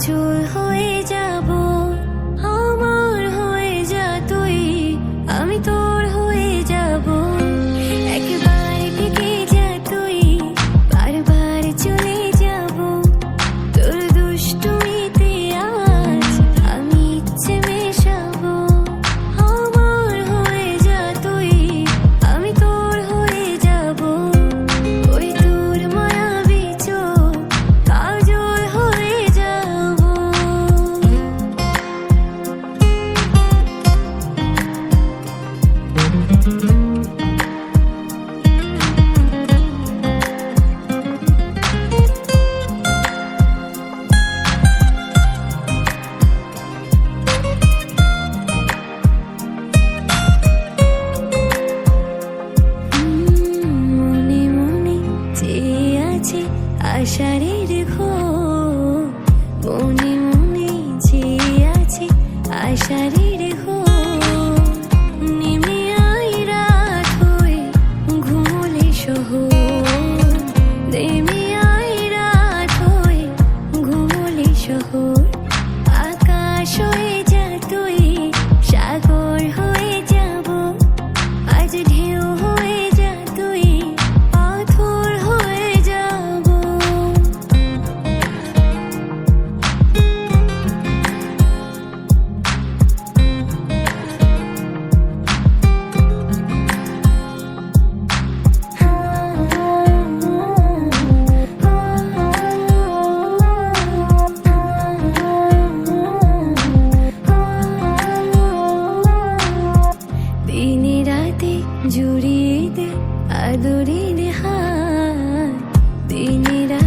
最后一家 cool. রাতে জুড়িয়ে দে আদরে হাত দিনে